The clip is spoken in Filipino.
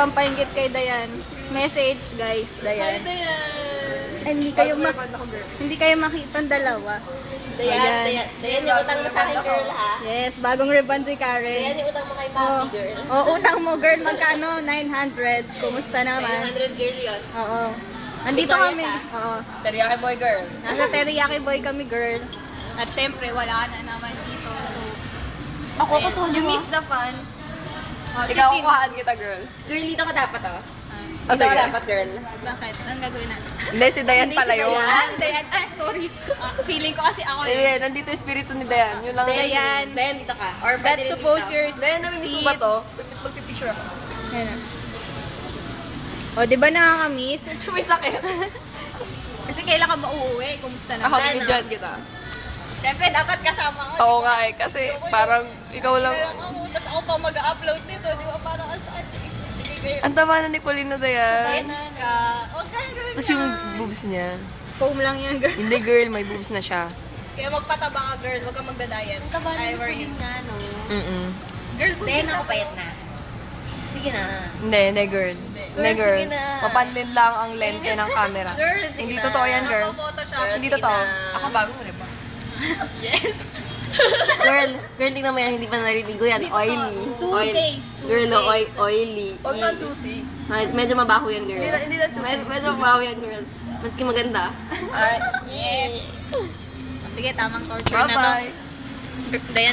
Pampaingit kay Dayan. Message, guys, Dayan. Ay, hindi kayo ma hindi kayo makita ang dalawa. Dayan, Ayan. dayan, dayan yung utang mo sa akin, girl, ha? Yes, bagong ribbon si Dayan Karen. yung utang mo kay Oh, Papi, girl. oh, utang mo, girl, magkano? 900. Kumusta naman? 900 girl yun. Oo. Nandito Victorious, kami. ah. Oo. Teriyaki boy girl. Nasa teriyaki boy kami, girl. At syempre, wala na naman dito. So, Ako, ayun, kasama you miss the fun. Oh, Ikaw, kuhaan kita, girl. Girl, dito ka dapat, oh. Oh, Dito ka dapat, girl. Bakit? Anong gagawin natin? Hindi, si Dayan Hindi, pala si yun. Dayan. Dayan. Ah, sorry. Ah, feeling ko kasi ako eh. Eh, nandito yung espiritu ni Dayan. Yun lang. Dayan. Dayan, dito ka. Or That's pwede rin suppose dito. you're Dayan, namimiss mo ba to? Magpipicture ako. Ayan na. O, di ba nakakamiss? May sakit. Kasi kailan ka mauuwi? Kumusta Ako, na? binigyan kita. Siyempre, dapat kasama ko. Oo nga eh, kasi parang ikaw lang. Ako, ako pa mag-upload nito, di ba? Parang ang saan? Sige kayo. Ang tama na ni Paulina Dayan. Bitch ka. O, saan girl Tapos yung boobs niya. Foam lang yan, girl. Hindi girl, may boobs na siya. Kaya magpataba ka, girl. Huwag kang magda-diet. Taba I na were you. na, no? Mm-mm. Girl, bugis ako payat na. Sige na. Hindi, hindi girl. Hindi Girl, girl. sige na. Mapanlin lang ang lente ng camera. Girl, sige Hindi na. totoo yan, girl. Photoshop. Hindi sige totoo. na. Ako bago mo rin ba? Yes. Girl, girl, tingnan mo yan, hindi pa naliligo yan. Oily. Two Oil- days, two Girl, no, days. oil, oily. Huwag na juicy. Med- Medyo mabaho yan, girl. Hindi na, hindi na juicy. Med- medyo mabaho yan, girl. Maski maganda. Alright. Yes. Sige, tamang torture na to. Bye-bye. Dayan,